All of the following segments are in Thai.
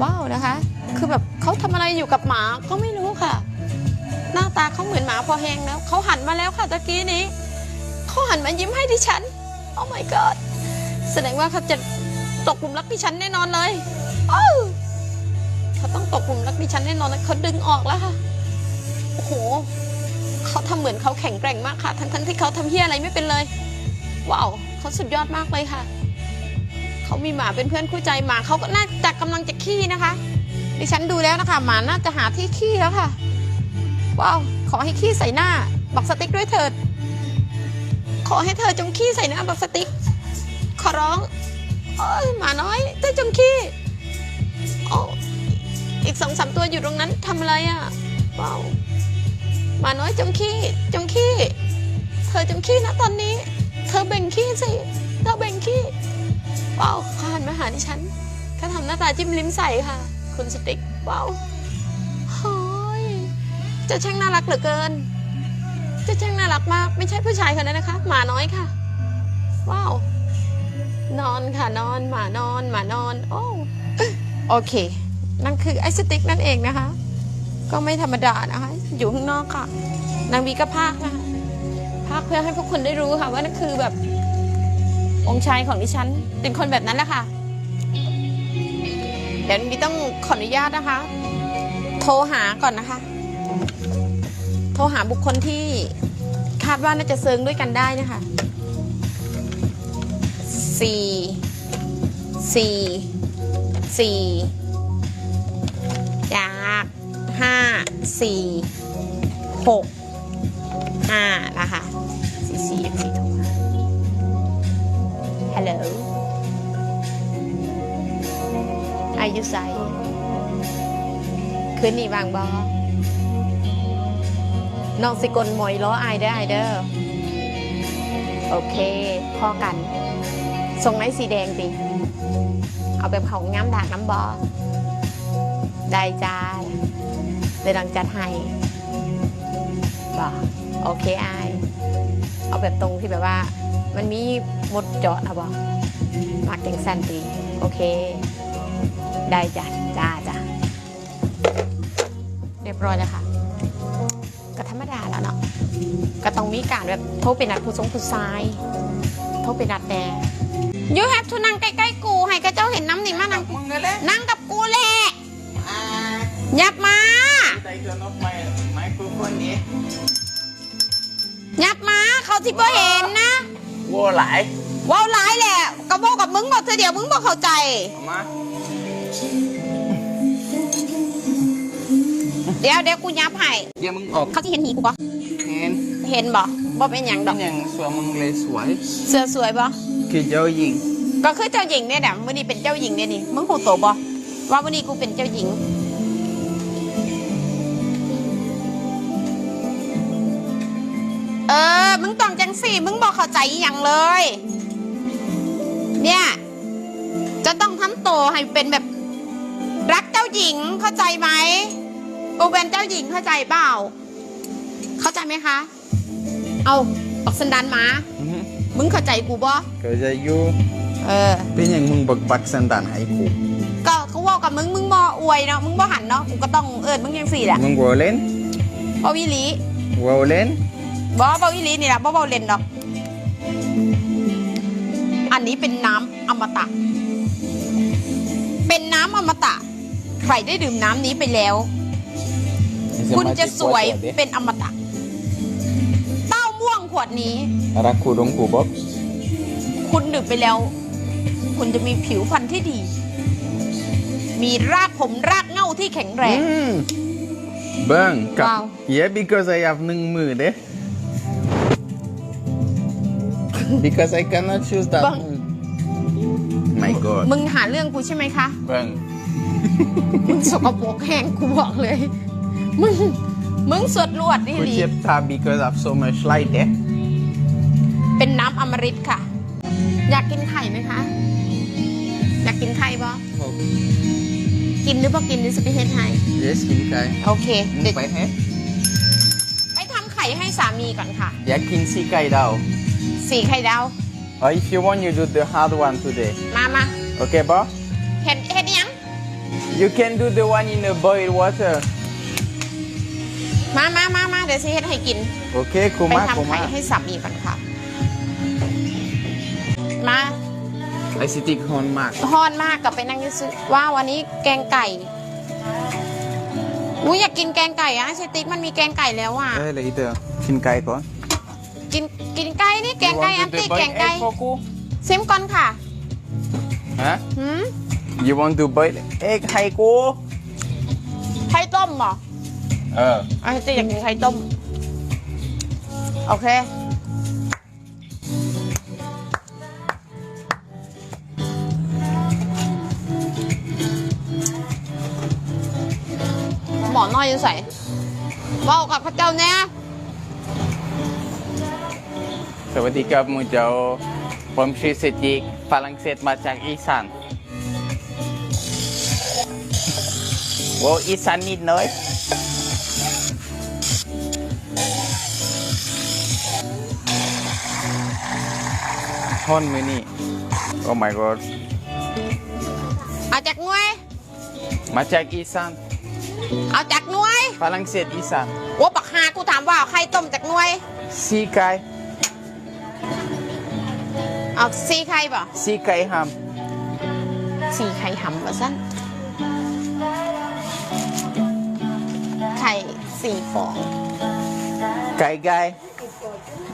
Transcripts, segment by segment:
ว้าวนะคะ คือแบบเขาทำอะไรอยู่กับหมาก็ไม่รู้ค่ะ หน้าตาเขาเหมือนหมาพอแห้งแล้วเขาหันมาแล้วค่ะตะกี้นี้เขาหันมายิ้มให้ดิฉัน โอ้ my god แสดงว่าเขาจะตกหลุมรักดิฉันแน่นอนเลยโอ้เขาต้องตกหลุมรักดิฉันแน่นอนเลยเขาดึงออกแล้วค่ะโอ้โหเขาทำเหมือนเขาแข็งแกร่งมากค่ะ ทั้งๆที่เขาทำเฮี้ยอะไรไม่เป็นเลย ว้าวเขาสุดยอดมากเลยค่ะ เขามีหมาเป็นเพื่อนคู่ใจหมาเขาก็น่าจะกำลังจะขี้นะคะ ดิฉันดูแล้วนะคะหมาน่าจะหาที่ขี้แล้วค่ะว้าวขอให้ขี้ใส่หน้าบักสติ๊กด้วยเถิด ขอให้เธอจงขี้ใส่หน้าบักสติ๊ก ขอร้องเอ้ยหมาน้อยเธอจงขี้โอ้อีกสองสามตัวอยู่ตรงนั้นทำอะไรอะว้าวหมาน้อยจงขี้จงขี้ เธอจงขี้นะตอนนี้ เธอเบ่งขี้สิ เธอเบ่งขี้ ว้าวเขาหันมาหาดิฉันเขาทำหน้าตาจิ้มลิ้มใส่ค่ะ คุณสติ๊กว้าวเฮ้ยเจะช่างน่ารักเหลือเกินเจะช่างน่ารักมาก ไม่ใช่ผู้ชายคนนั้นนะคะหมาน้อยค่ะ ว้าว นอนค่ะนอนหมานอนหมานอนโอ้โอเค นั่นคือไอสติ๊กนั่นเองนะคะ ก็ไม่ธรรมดานะคะ อยู่ข้างนอกค่ะ นางวีก็พากนะคะพากเพื่อให้พวกคุณได้รู้ค่ะว่านั่นคือแบบ องค์ชายของดิฉัน เป็นคนแบบนั้นแหละค่ะ เดี๋ยวมีต้องขออนุญาตนะคะ โทรหาก่อนนะคะ โทรหาบุคคลที่คาดว่าน่าจะเซิงด้วยกันได้นะคะสี่สี่สี่จากห้าสี่หกห้านะคะสี่สี่สี่ Hello Are you say คืนนี้วางบอน้องสิกลหมอยล้อไอายเด้อไอายเด้อโอเคพอกันทรงไหนสีแดงดิเอาแบบขาง้ำดากน้ำบอได้จ้าเลยดังจัดให้บอโอเคไอายเอาแบบตรงที่แบบว่า มันมี มดเจาะอะบอมักจังสันดีโอเค ได้จ้ะจ้าจ้ะเรียบร้อยแล้วค่ะก็ธรรมดาแล้วเนาะก็ต้องมีการแบบโทรไปนัดผู้ทรงผู้ชายโทรไปนัดแน่ You have to นั่งใกล้ๆกูให้กระเจ้าเห็นน้ำนี่มานั่งมึงนั่นแหละนั่งกับกูแหละอ่ายับมาไดเทิร์นออฟไมไมโครโฟนนี้ยับมาเขาที่บ่เห็นนะวัวหลาย ว้าวร้ายแหละกระโบกับมึงบอกเธอเดียวมึงบอกเข้าใจ เอามาเดี๋ยวเดี๋ยวกูยับให้เดี๋ยวมึงออกเขาที่เห็นหีกูปะเห็นเห็นบ่บ่เป็นอย่างดอกอย่างสวยมึงเลยสวย เสื้อสวยบ่คือเจ้าหญิงก็คือเจ้าหญิงเนี่ยแหละวันนี้เป็นเจ้าหญิงเนี่ยนี่มึงหูโตบ่ว่าวันนี้กูเป็นเจ้าหญิง เออ มึงต้องจังสี่ มึงบอกเข้าใจอหย่างเลยเนี่ย โตวให้เป็นแบบรักเจ้าหญิงเข้าใจไหมกูเป็นเจ้าหญิงเข้าใจเปล่า เข้าใจไหมคะ เอาออกสันดานหมา อือฮึมึงเข้าใจกูบ่ก็จะอยู่เออ เป็นอย่างมึงบักบักสันดานให้กูก็เขาบอกกับมึงมึงบออวยเนาะมึงบอหันเนาะกูก็ต้องเอิดมึงยังสี่แหละมึงวัวเล่นบอวิลีวัวเล่นบอบอวิลีนี่แหละบอบอเล่นดอก อันนี้เป็นน้ำอมตะเป็ นน้ำอมตะ ใครได้ดื่มน้ำนี้ไปแล้ว คุณจะสวยเป็นอมตะ เต้าม่วงขวดนี้ รักกูดงกูบอกคุณดื่มไปแล้ว คุณจะมีผิวพรรณที่ดี มีรากผมรากเหง้าที่แข็งแรงอืมเบิ้งกับว้าว yeah because I have หนึ่งมือเด้ because I cannot choose that เบิ้ง my god มึงหาเรื่องกูใช่ไหมคะ เบิ้งมึงสกปรกแห้งกูบอกเลย มึง มึงสวดลวดนี่กูลีเจ็บตา because I have so much light เด้เป็นน้ำอมฤตค่ะ อยากกินไข่ไหมคะ อยากกินไข่ปะกินหรือเปล่ากินหรือสเปเฮดไฮ yes กินไก่โอเคมึงเดี๋ยวไปให้ไปทำไข่ให้สามีก่อนค่ะ อยากกินสีไก่ดาว สี่ไข่ดาว or if you want you do the hard one today มามา okay ปะเห็นเห็นยัง You can do the one in the boiled water มามามามาเดี๋ยวซิเฮ็ดให้กินโอเคคูไปมาทำคูไข่มาให้สามีก่อนค่ะ มาไอซิติกฮอนมากฮอนมากกับไปนั่งซื้อว่าวันนี้แกงไก่ อุ้ยอยากกินแกงไก่อะไอสติ๊กมันมีแกงไก่แล้วอะเอ้ยเลยเตอ กินไก่ก่อนกินกินไก่นี่แกงไก่ You อัน want to ติ do แก boiled งไก่ egg for cook? ซิมก่อนค่ะฮะหืม You want to boil egg ให้กูไข่ต้มเหรอเออไอสติ๊กอยากกินไข่ต้ม โอเค หมอน้อยอยู่ใส่เว้ากับพระเจ้าแน่ สวัสดีครับมูเจ้าผมชื่อเซจิกฝรั่งเศสมาจากอีสานโอ้อีสานนิดหน่อยฮอนมือนี่ Oh my god เอาจากหน่วยมาจากอีสานเอาจากหน่วยฝรั่งเศสอีสานว่าปักฮากูถามว่าเอาไข่ต้มจากหน่วยซีไก่ เอาซีไข่ป่ะซีไก่ฮัมสีไข่หำว่าสั้นไข่สี่ฟองไก่ไก่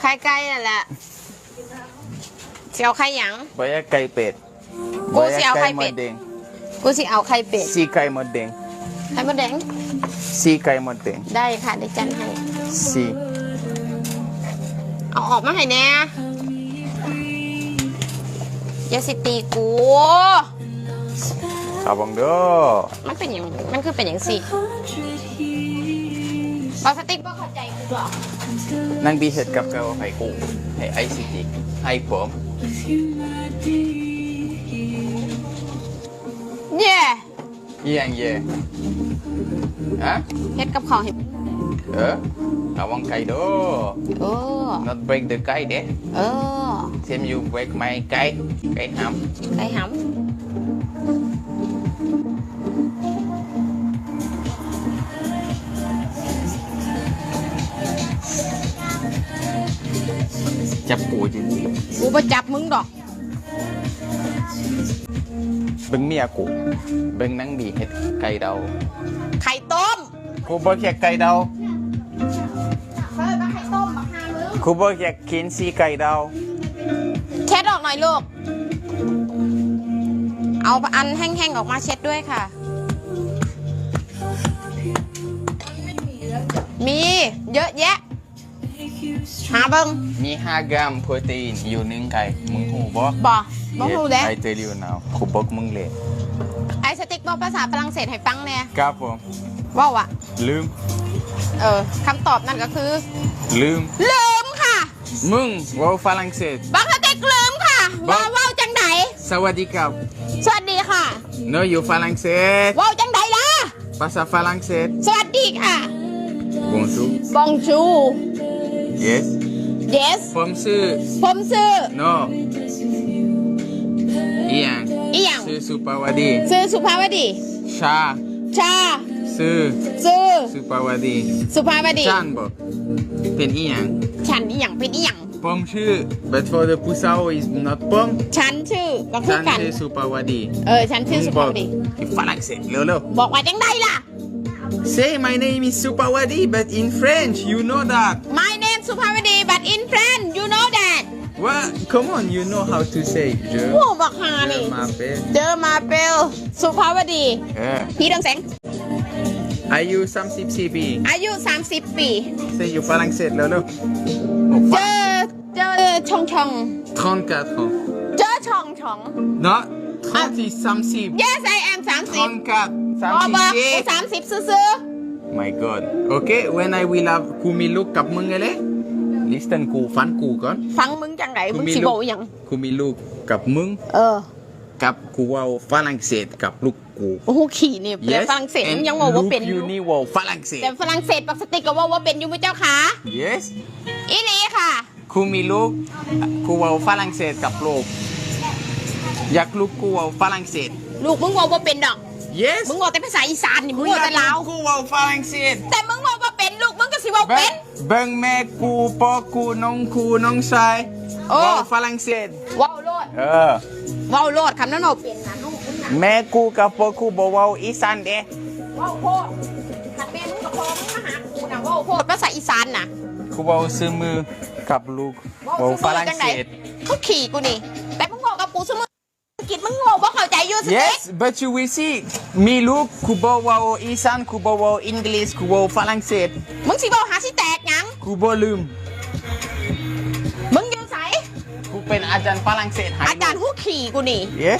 ไข่ไก่นั่นแหละเสียวไข่หยัง บอยากไก่เป็ดกูสิเอาไข่เป็ด บอยากมดแดงกูสิเอาไข่เป็ดซีไก่หมดแดงไข่มดแดง ซีไก่หมดแดงได้ค่ะได้จันให้ ซีเอาออกมาให้แน่ อย่าสิตีกูขาวบังเด้อมันเป็นอย่างมันคือเป็นอย่างสิบอสติ๊กบ่เข้าใจกูหรอกนั่งบีเห็ดกับเกาให้กูให้ไอซิติกให้ผมเย่เยี่ยงเย่ฮะ เฮ็ดกับข้าวให้ เออระวังไก่เด้อเออ not break the ไก่เด้เออ same you break my ไก่ไก่ห้ำไก่หำจับกูจริงกูประจับมึงดอกเบิ่งเมียกูเบิ่งนั่งบีเห็ดไก่เดาไข่ต้ม กูบอกอยากไก่เดา มาหามึงกูบอกอยากกินซีไก่เดาเช็ดออกหน่อยลูก เอาอันแห้งๆออกมาเช็ดด้วยค่ะ มีเยอะแยะ หาเบิงมี 5 กรัมโปรตีนอยู่หนึ่งไก่ มึงหูบ่บ่บ่ฮู้แล้วไอเตลิวนากูบอกมึงเลยไอสติ๊กบอกภาษาฝรั่งเศสให้ฟังแน่ครับผมว่าวอะลืม เออคำตอบนั่นก็คือ ลืมลืมค่ะ มึงเว่าฝรั่งเศส บักสติ๊กลืมค่ะบ่ว่าว่าวจังไดสวัสดีครับสวัสดีค่ะเนอะอยู่ฝรั่งเศสว่าวจังไดล่ะภาษาฝรั่งเศส สวัสดีค่ะ bonjour Bonjour yes Yes ผมชื่อผมซื้อโนอีหยังอีหยังชื่อสุปาวดีซื้อสุภาวดี ชา ชาชื่อ ซื้อสุปาวดีสุภาวดีจันบอกเป็นอีหยังฉันอีหยังเป็นอีหยังผมชื่อ but for the pusao is not ผมฉันชื่อก็คือฉันกัน ชื่อสุปาวดีเออ ฉันชื่อสุภาวดี ที่ฝรั่งเศสเร็วบอกว่าจังไดล่ะ ๆ say my name is Supawadi but in French you know that My name สุภาวดี but in French you know that what come on you know how to say je โอ้บอกฮานี่ je m'appelle เจอมาเปลสุภาวดี เออ พี่เรืองแสง อายุ34ปีอายุ 30 ปี say อยู่ฝรั่งเศสเร็วๆโอ้เจฝรั่งอเจอชองชอง34 ans เจอชองชอง not 30 30 Yes I am 30 34บอบอกู37สามสิบซื้อ my god okay when I will have กูมีลูกกับมึงไงเลย listen กูฟันกูก่อนๆฟังมึงจังไหนมึงสิบอกอหย่างกูมีลูกกับมึง เออ กับกูเว่าฝรั่งเศสกับลูก กูโอ้โหขี่นี่แต่ฝรั่งเศส and ยังบอกว่าเป็นลูกออยู่ยู่นี่เว่าฝรั่งเศสแต่ฝรั่งเศสปักสติกก็ว่าว่าเป็นอยู่ไหมเจ้าคะ yes อีนี่ค่ะกูมีลูกกูเว่าฝรั่งเศสกับลูกอยากลูกกูเว่าฝรั่งเศสลูกมึงว่าว่าเป็นดอก yes มึงบอกแต่ภาษาอีสานนี่มึงกูบอกอยากแต่ลาวกูเว่าฝรั่งเศสแต่มึงบอกว่าเป็นลูกมึงก็สิเว่าเบิ่เป็งนเบิ่งแม่กูพ่อกูน้องกูน้องชายโอ้เว่าฝรั่งเศสเว้าโลดเออเว้าโลดคำนั้นเราเป็นนะลูกมึงนะ แม่กูกับพ่อกูบอกเว่าอีสานเด้เว้าโพดขัดแม่มึงกับพ่อมึงมาหากูนะเว้าโพดภาษาอีสานน่ะกูเว่าซื้อมือกับลูกเว่าฝรั่งเศสเขาขี่กูนี่ แต่มึงบอกกับกูสมมติอังกฤษมึงบอกว่าเข้าใจอยู่สเต็ก yes but you will see มีลูกกูบอกเว่าอีสานกูบอกเว่าอังกฤษกูเว่าฝรั่งเศสมึงสิบอกหาสิแตกหยังกูบ่ลืมมึงอยู่ไสกูเป็นอาจารย์ฝรั่งเศสให้อาจารย์หูขี่กูนี่เย้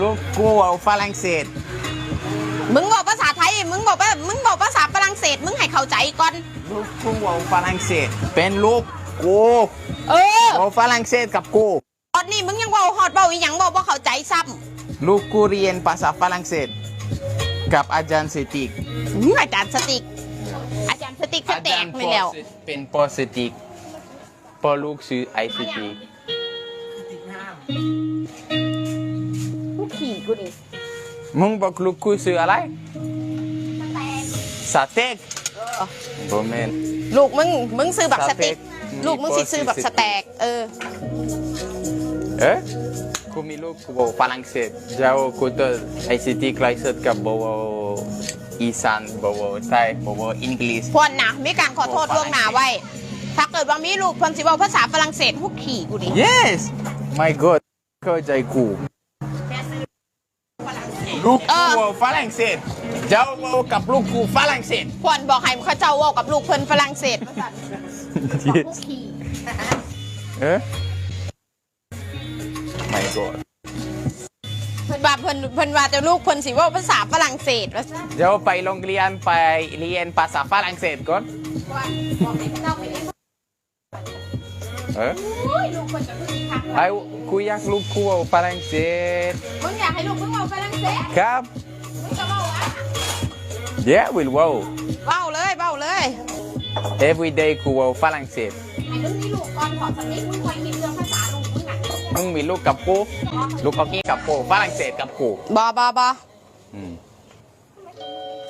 ลูกกูเว่าฝรั่งเศส มึงบอกภาษาไทย มึงบอกว่ามึงบอกภาษาฝรั่งเศส มึงให้เข้าใจก่อน ลูกกูเว่าฝรั่งเศส เป็นลูกกูเออเว่าฝรั่งเศสกับกู ตอนนี้มึงยังเว่าฮอดเว้าอีหยังเว้าเข้าใจซ้ลูกกูเรียนภาษาฝรั่งเศส กับอาจารย์สติกำอื้ออาจารย์สติก อาจารย์สติกสแตกไม่แล้ว เป็นปอสติกปอลูกชื่อไอสติ กหูขี่กูนี่มึงบอกลูกกูชื่ออะไรสเต็กโบแมนลูกมึงมึงซื้อแบบสติกสเต็กลูกมึงสิซื้อแบบสแตกเออเอ๊ะกูมีลูกกูบอกฝรั่งเศสเจ้ากูตัวไอสติกไลเซตกับบอกว่าอีสานบอกว่าไทยบอกว่าอังกฤษพวนนะมีการขอโทษล่วงหน้าไว้ ถ้าเกิดว่ามีลูกเพิ่นสิเว้าภาษาฝรั่งเศสหูขี่กูนี่ yes my god เข้าใจกู ลูกกูบอกฝรั่งเศส เจ้าบอกกับลูกกูฝรั่งเศส พวนบอกให้เขาเจ้าเว้ากับลูกเพิ่นฝรั่งเศสว่าซั่นบอกหูขี่เอ๊ะ my god เพิ่นว่าเพิ่นเพิ่นว่าแต่ลูกเพิ่นสิเว้าภาษาฝรั่งเศสว่าซั่นเดี๋ยวไปโรงเรียนไปเรียนภาษาฝรั่งเศสก่อน บอกให้เจ้าไป เรียนเอ๊ะโอ้ยลูกเพิ่นก็คือสิคักไอ้กูอยากลูกกูเอาฝรั่งเศสมึงอยากให้ลูกมึงเว้าฝรั่งเศสครับมึงก็เว้าอะ yeah will wow เว้าเลยเว้าเลย every day กูเอาฝรั่งเศสให้มึงมีลูกก่อนขอสักนิดมึงค่อยคิดเรื่องภาษาลูกมึงน่ะมึงมีลูกกับกูลูกเอากี้กับกูฝรั่งเศสกับกูบ่บ่บ่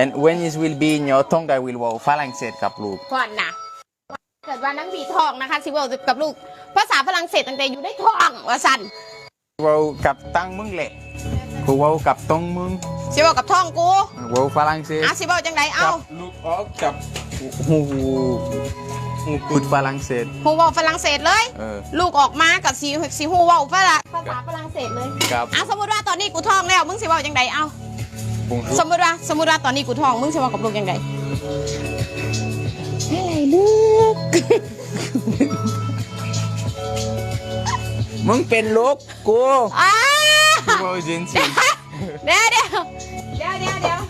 and when it will be in your tongue I will เอาฝรั่งเศสกับลูกก่อนนะ เกิดว่านังบีทองนะคะสิเว่ากับลูกภาษาฝรั่งเศสตั้งแต่อยู่ได้ท้องว่าสันเว้ากับตังมึงแหละกูเว้ากับตองมึงสิเว่ากับท้องกูเว้าฝรั่งเศสอะสิเว่าจังไดกัเอ้าบลูกออกกับหูหูพูดฝรั่งเศสฮูเว่าฝรั่งเศสเลยเออลูกออกมากับสีสีฮูเว่าฝรั่งภาษาฝรั่งเศสเลยกับอะสมมติว่าตอนนี้กูท้องแล้วมึงสิเว่าจังไดเอ้าบุงสมมติว่าสมมติว่าตอนนี้กูท้องมึงสิเว่ากับลูกจังไดอะไรลูก มึงเป็นลูกกูอ้ากูเว้าจริงสิเดี๋ยวเดี๋ยวเดี๋ยวเดี๋ยวเดี๋ยว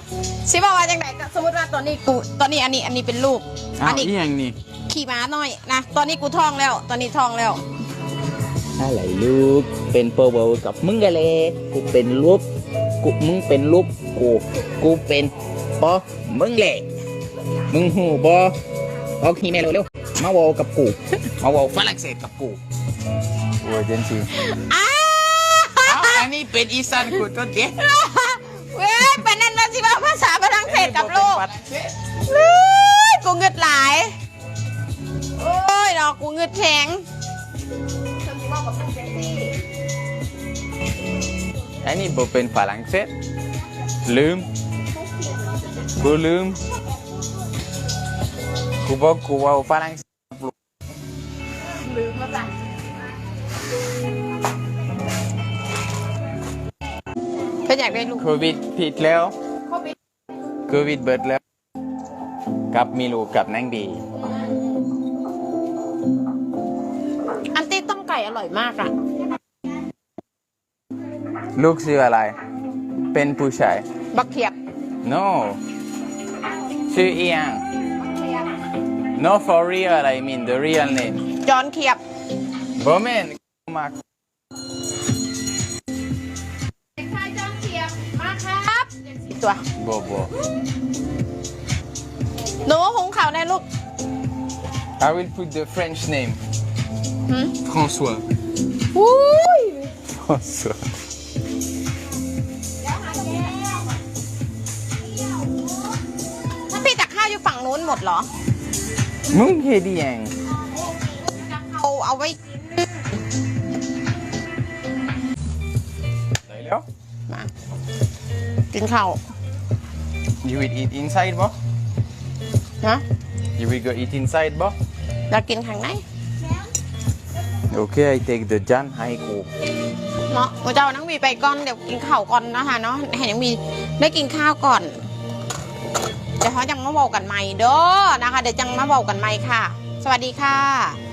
สิเว่าว่าจังไดก็สมมติว่าตอนนี้กูตอนนี้อันนี้อันนี้เป็นลูกอ้าอัวนนี้อีหยังนี่ขี่ม้าหน่อยนะตอนนี้กูท้องแล้ว ตอนนี้ท้องแล้วอะไรลูกเป็นเปอร์เวลกับมึงกันเลยกูเป็นลูกกูมึงเป็นลูกกูกูเป็นปอมึงแหละมึงหูบอ ออกฮีเมลเร็วๆมาเวอลกับกูมาเวอลฝรั่งเศสกับกูโอ้ยเจนซีอ้าเอาอันนี้เป็นอีสานกูตัวเด็กเว้ยเป็นนั่นนะสิว่าภาษาฝรั่งเศสกับลูกเฮ้ยกูเงึดหลายโอ้ยดอกกูเงึดแข็งอันนี้บ่เป็นฝรั่งเศสลืมกูลืม กูบอกกูเว่าฝรั่งเศสลืมมาจ้ะเป็นอยากได้ลูกโควิดผิดแล้วโควิดโควิดเบิดแล้วกับมีลูกกับนางดี อันตี้ต้มไก่อร่อยมากอะ ลูกชื่ออะไร เป็นผู้ชาย บักเขียบ no ชื่อเอียง No, for real, I mean the real name. ย้อนเทียบ Bomen, Mark. เด็กชายจอมเฉียบมาครับตัว Bobo. หนูหุงข้าวในลูก I will put the French name. Hmm? François. อุ้ย François. พี่ตักข้าวอยู่ฝั่งนู้นหมดเหรอ มึงเฮ็ดอีหยังเอาเอาไว้ได้แล้วมากินข้าว You will eat inside บ่นะ You will go eat inside บ่อยากกินข้างใน Okay I take the จานให้กูเนาะกูจะเอานังมีไปก่อน เดี๋ยวกินข้าวก่อนนะคะเนาะให้นังมีได้กินข้าวก่อน เดี๋ยวเขาจังมาบอกกันใหม่เด้อนะคะ เดี๋ยวจังมาบอกกันใหม่ค่ะ สวัสดีค่ะ